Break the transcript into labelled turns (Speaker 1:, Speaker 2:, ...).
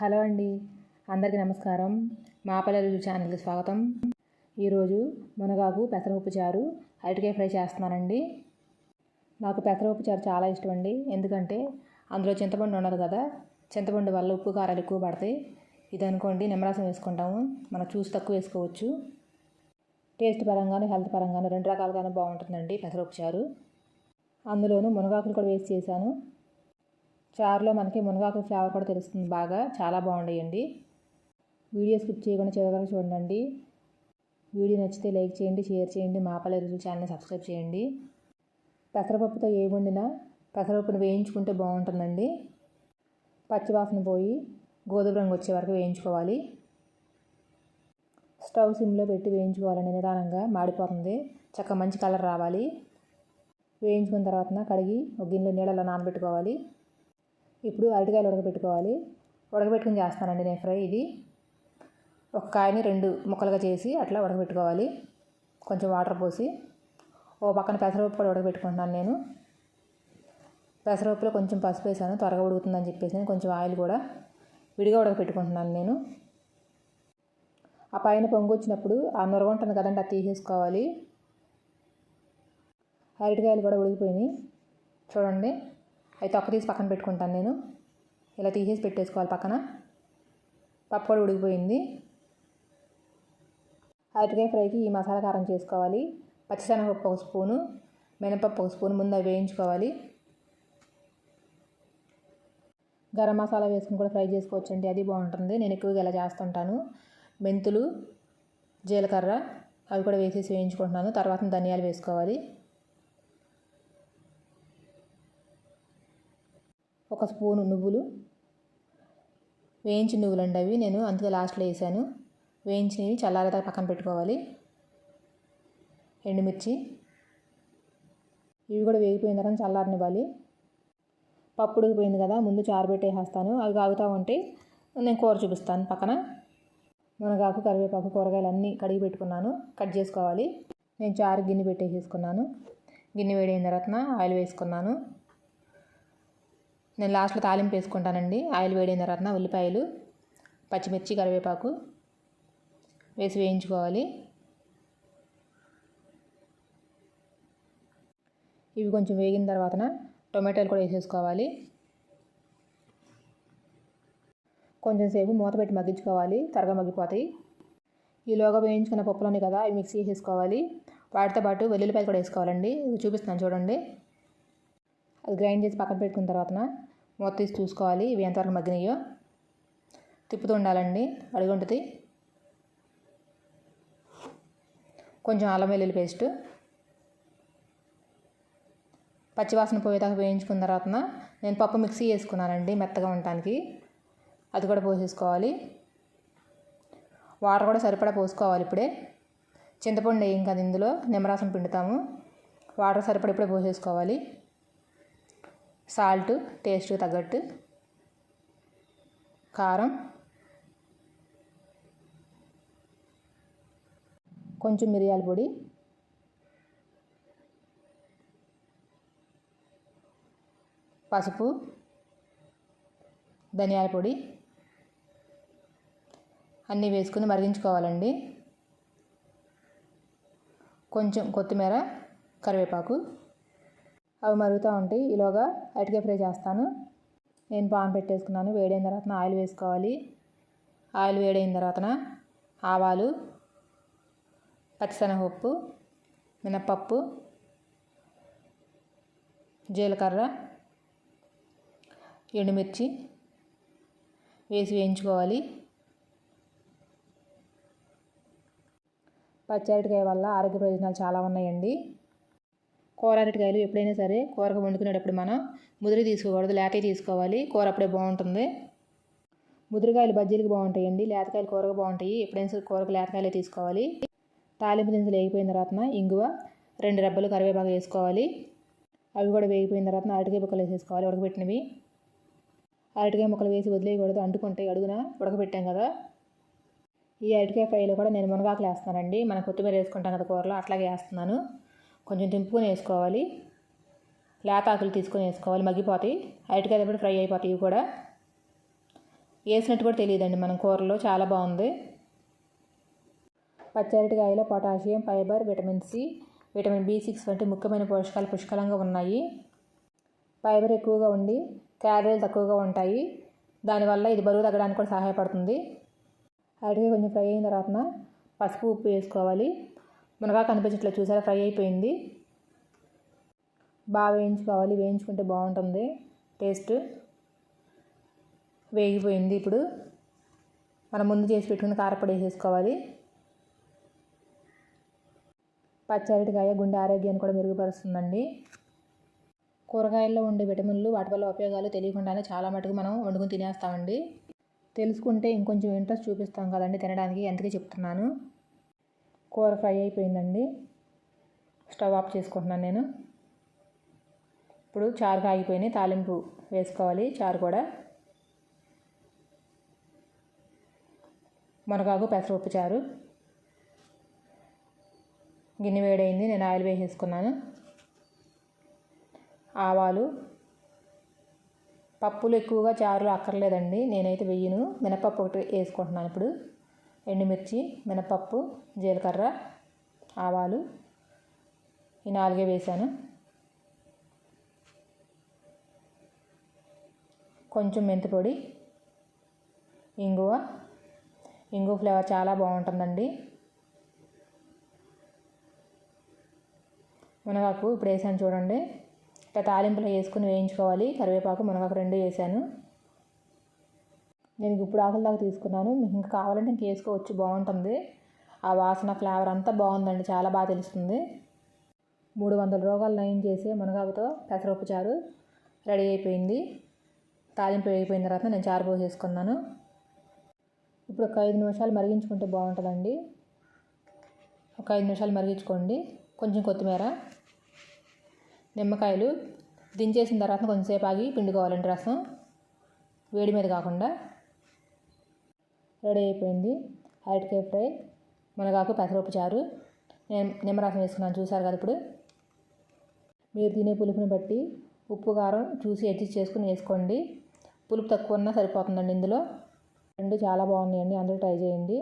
Speaker 1: Hello అండి. అందరికీ నమస్కారం. మా పల్లె ఛానల్కి స్వాగతం. ఈరోజు మునగాకు పెసరపప్పు చారు అరటికాయ ఫ్రై చేస్తున్నానండి. నాకు పెసరపప్పు చారు చాలా ఇష్టం అండి. ఎందుకంటే అందులో చింతపండు ఉండదు కదా. చింతపండు వల్ల ఉప్పు కారాలు ఎక్కువ పడతాయి. ఇది అనుకోండి నిమ్మరసం వేసుకుంటాము. మనం చూసి తక్కువ వేసుకోవచ్చు. టేస్ట్ పరంగాను హెల్త్ పరంగాను రెండు రకాలుగాను బాగుంటుందండి పెసరపప్పు చారు. అందులోనూ మునగాకులు కూడా వేసి చేశాను. చారులో మనకి మునగాకు ఫ్లేవర్ కూడా తెలుస్తుంది బాగా. చాలా బాగుండేయండి వీడియో స్కిప్ చేయకుండా చివరి వరకు చూడండి. వీడియో నచ్చితే లైక్ చేయండి షేర్ చేయండి మా రుచులు రుచి ఛానల్ని సబ్స్క్రైబ్ చేయండి. పెసరపప్పుతో ఏ వండినా పెసరపప్పును వేయించుకుంటే బాగుంటుందండి. పచ్చివాసన పోయి గోధుమ రంగు వచ్చే వరకు వేయించుకోవాలి. స్టవ్ సిమ్లో పెట్టి వేయించుకోవాలండి నిదానంగా మాడిపోతుంది. చక్క మంచి కలర్ రావాలి. వేయించుకున్న తర్వాత కడిగి ఒక గిన్నెలో నీళ్ళలో నానబెట్టుకోవాలి. ఇప్పుడు అరటికాయలు ఉడకబెట్టుకోవాలి. ఉడకబెట్టుకుని చేస్తానండి నేను ఫ్రై ఇది. ఒక కాయని రెండు ముక్కలుగా చేసి అట్లా ఉడకబెట్టుకోవాలి. కొంచెం వాటర్ పోసి. ఓ పక్కన పెసరపప్పు కూడా ఉడకబెట్టుకుంటున్నాను నేను. పెసరపప్పులో కొంచెం పసుపు వేసాను. త్వరగా ఉడుకుతుందని చెప్పేసి కొంచెం ఆయిల్ కూడా విడిగా ఉడకబెట్టుకుంటున్నాను నేను. ఆ పైన పొంగు వచ్చినప్పుడు ఆ నొరగ ఉంటుంది కదండి అది తీసేసుకోవాలి. అరటికాయలు కూడా ఉడికిపోయినాయి. చూడండి. అయితే ఒక్క తీసి పక్కన పెట్టుకుంటాను నేను. ఇలా తీసేసి పెట్టేసుకోవాలి పక్కన. పప్పు కూడా ఉడికిపోయింది. అరటికాయ ఫ్రైకి ఈ మసాలా కారం చేసుకోవాలి. పచ్చిశనగపప్పు ఒక స్పూను మినపప్పు ఒక స్పూన్ ముందు అవి వేయించుకోవాలి. గరం మసాలా వేసుకుని కూడా ఫ్రై చేసుకోవచ్చండి అది బాగుంటుంది. నేను ఎక్కువగా ఇలా చేస్తుంటాను. మెంతులు జీలకర్ర అవి కూడా వేసేసి వేయించుకుంటున్నాను. తర్వాత ధనియాలు వేసుకోవాలి. ఒక స్పూను నువ్వులు. వేయించిన నువ్వులు అండి అవి నేను అందుకే లాస్ట్లో వేసాను. వేయించినవి చల్లారేదాకా పక్కన పెట్టుకోవాలి. ఎండుమిర్చి. ఇవి కూడా వేగిపోయిన తర్వాత చల్లారనివ్వాలి. పప్పు ఉడికిపోయింది కదా ముందు చారు పెట్టేసేస్తాను అవి కాగుతూ ఉంటే నేను కూర చూపిస్తాను పక్కన. మునగాకు కరివేపాకు కూరగాయలు అన్నీ కడిగి పెట్టుకున్నాను. కట్ చేసుకోవాలి. నేను చారు గిన్నె పెట్టేసేసుకున్నాను. గిన్నె వేడైన తర్వాత ఆయిల్ వేసుకున్నాను. నేను లాస్ట్లో తాలింపు వేసుకుంటానండి. ఆయిల్ వేడిన తర్వాత ఉల్లిపాయలు పచ్చిమిర్చి కరివేపాకు వేసి వేయించుకోవాలి. ఇవి కొంచెం వేగిన తర్వాత టొమాటోలు కూడా వేసేసుకోవాలి. కొంచెం సేపు మూత పెట్టి మగ్గించుకోవాలి. త్వరగా మగ్గిపోతాయి. ఈలోగా వేయించుకున్న పప్పులోనే కదా అవి మిక్సీ వేసేసుకోవాలి వాటితో పాటు వెల్లుల్లిపాయలు కూడా వేసుకోవాలండి. చూపిస్తున్నాను చూడండి. అది గ్రైండ్ చేసి పక్కన పెట్టుకున్న తర్వాత మూత తీసి చూసుకోవాలి. ఇవి ఎంతవరకు మగ్గినాయో తిప్పుతూ ఉండాలండి. అడుగుంటుంది. కొంచెం అల్లం వెల్లుల్లి పేస్ట్. పచ్చివాసన పోయేదాకా వేయించుకున్న తర్వాత నేను పప్పు మిక్సీ వేసుకున్నానండి మెత్తగా ఉండటానికి. అది కూడా పోసేసుకోవాలి. వాటర్ కూడా సరిపడా పోసుకోవాలి ఇప్పుడే. చింతపండు వేయం కదా ఇందులో. నిమ్మరసం పిండుతాము. వాటర్ సరిపడా ఇప్పుడే పోసేసుకోవాలి. సాల్ట్ టేస్ట్ తగ్గట్టు. కారం. కొంచెం మిరియాల పొడి. పసుపు. ధనియాల పొడి. అన్నీ వేసుకుని మరిగించుకోవాలండి. కొంచెం కొత్తిమీర కరివేపాకు. అవి మరుగుతూ ఉంటాయి. ఈలోగా అరటికాయ ఫ్రై చేస్తాను. నేను పాన్ పెట్టేసుకున్నాను. వేడైన తర్వాత ఆయిల్ వేసుకోవాలి. ఆయిల్ వేడైన తర్వాత ఆవాలు పచ్చిశనగపప్పు మినప్పప్పు జీలకర్ర ఎండుమిర్చి వేసి వేయించుకోవాలి. పచ్చి అరటికాయ వల్ల ఆరోగ్య ప్రయోజనాలు చాలా ఉన్నాయండి. కూర అరటికాయలు ఎప్పుడైనా సరే కూరకు వండుకునేటప్పుడు మనం ముదిరి తీసుకోకూడదు లేతవి తీసుకోవాలి. కూర అప్పుడే బాగుంటుంది. ముదిరికాయలు బజ్జీలకు బాగుంటాయండి. లేతకాయలు కూరకు బాగుంటాయి. ఎప్పుడైనా సరే కూరకు లేతకాయలే తీసుకోవాలి. తాలింపు దినుసులు వేగిపోయిన తర్వాత ఇంగువ రెండు రెబ్బలు కరివేపాకు వేసుకోవాలి. అవి కూడా వేగిపోయిన తర్వాత అరటికాయ ముక్కలు వేసేసుకోవాలి ఉడకబెట్టినవి. అరటికాయ ముక్కలు వేసి వదిలేయకూడదు. అంటుకుంటాయి అడుగున ఉడకబెట్టాం కదా. ఈ అరటికాయ ఫ్రైలో కూడా నేను మునగాకులు వేస్తానండి. మనం కొత్తిమీర వేసుకుంటాం కదా కూరలో అట్లాగే వేస్తున్నాను. కొంచెం దింపుకొని వేసుకోవాలి. లేత ఆకులు తీసుకొని వేసుకోవాలి. మగ్గిపోతాయి. అరటికాయ ఫ్రై అయిపోతాయి ఇవి కూడా. వేసినట్టు కూడా తెలియదండి మనం కూరలో. చాలా బాగుంది. పచ్చరటికాయలో potassium fibre vitamin C vitamin B six వంటి ముఖ్యమైన పోషకాలు పుష్కలంగా ఉన్నాయి. ఫైబర్ ఎక్కువగా ఉండి క్యాలరీలు తక్కువగా ఉంటాయి. దానివల్ల ఇది బరువు తగ్గడానికి కూడా సహాయపడుతుంది. అరటికాయ కొంచెం ఫ్రై అయిన తర్వాత పసుపు ఉప్పు వేసుకోవాలి. మునగా కనిపించట్లేదు. చూసారా? ఫ్రై అయిపోయింది. బాగా వేయించుకోవాలి. వేయించుకుంటే బాగుంటుంది. టేస్ట్ వేగిపోయింది ఇప్పుడు. మనం ముందు చేసి పెట్టుకుని కారపొడి వేసేసుకోవాలి. పచ్చరటికాయ గుండె ఆరోగ్యాన్ని కూడా మెరుగుపరుస్తుందండి. కూరగాయల్లో ఉండే విటమిన్లు వాటి వల్ల ఉపయోగాలు తెలియకుండానే చాలా మటుకు మనం వండుకుని తినేస్తామండి. తెలుసుకుంటే ఇంకొంచెం ఇంట్రెస్ట్ చూపిస్తాం కదండి తినడానికి. అందుకే చెప్తున్నాను. కూర ఫ్రై అయిపోయిందండి. స్టవ్ ఆఫ్ చేసుకుంటున్నాను నేను. ఇప్పుడు చారు కాగిపోయినాయి తాలింపు వేసుకోవాలి చారు కూడా. మునగాకు పెసరపప్పు చారు. గిన్నె వేడైంది నేను ఆయిల్ వేసేసుకున్నాను. ఆవాలు. పప్పులు ఎక్కువగా చారులు అక్కర్లేదండి నేనైతే వెయ్యను మినపప్పు ఒకటి వేసుకుంటున్నాను ఇప్పుడు. ఎండుమిర్చి మినపప్పు జీలకర్ర ఆవాలు ఈ నాలుగే వేసాను కొంచెం మెంతి పొడి ఇంగువ. ఇంగువ ఫ్లేవర్ చాలా బాగుంటుందండి. మునగాకు ఇప్పుడు వేసాను చూడండి. ఇట్లా తాలింపులో వేసుకుని వేయించుకోవాలి. కరివేపాకు మునగాకు రెండు వేసాను. నేను ఇప్పుడు ఆకుల దాకా తీసుకున్నాను. మీకు ఇంకా కావాలంటే ఇంక వేసుకోవచ్చు. బాగుంటుంది. ఆ వాసన ఫ్లేవర్ అంతా బాగుందండి. చాలా బాగా తెలుస్తుంది. మూడు వందల రోగాలు నయం చేసే మునగాకుతో పెసరపప్పు చారు రెడీ అయిపోయింది. తాలింపు అయిపోయిన తర్వాత నేను చారు పోసేసుకున్నాను. ఇప్పుడు ఒక ఐదు నిమిషాలు మరిగించుకుంటే బాగుంటుందండి. ఒక ఐదు నిమిషాలు మరిగించుకోండి. కొంచెం కొత్తిమీర నిమ్మకాయలు దించేసిన తర్వాత కొంచెంసేపు ఆగి పిండుకోవాలండి రసం. వేడి మీద కాకుండా. రెడీ అయిపోయింది. అరటికాయ ఫ్రై. మునగాకు పెసరపప్పు చారు. నేను నిమ్మరసం వేసుకున్నాను. చూసారు కదా ఇప్పుడు. మీరు తినే పులుపుని బట్టి ఉప్పు కారం చూసి అడ్జస్ట్ చేసుకుని వేసుకోండి. పులుపు తక్కువ ఉన్నా సరిపోతుందండి ఇందులో. రెండు చాలా బాగున్నాయండి. అందరూ ట్రై చేయండి.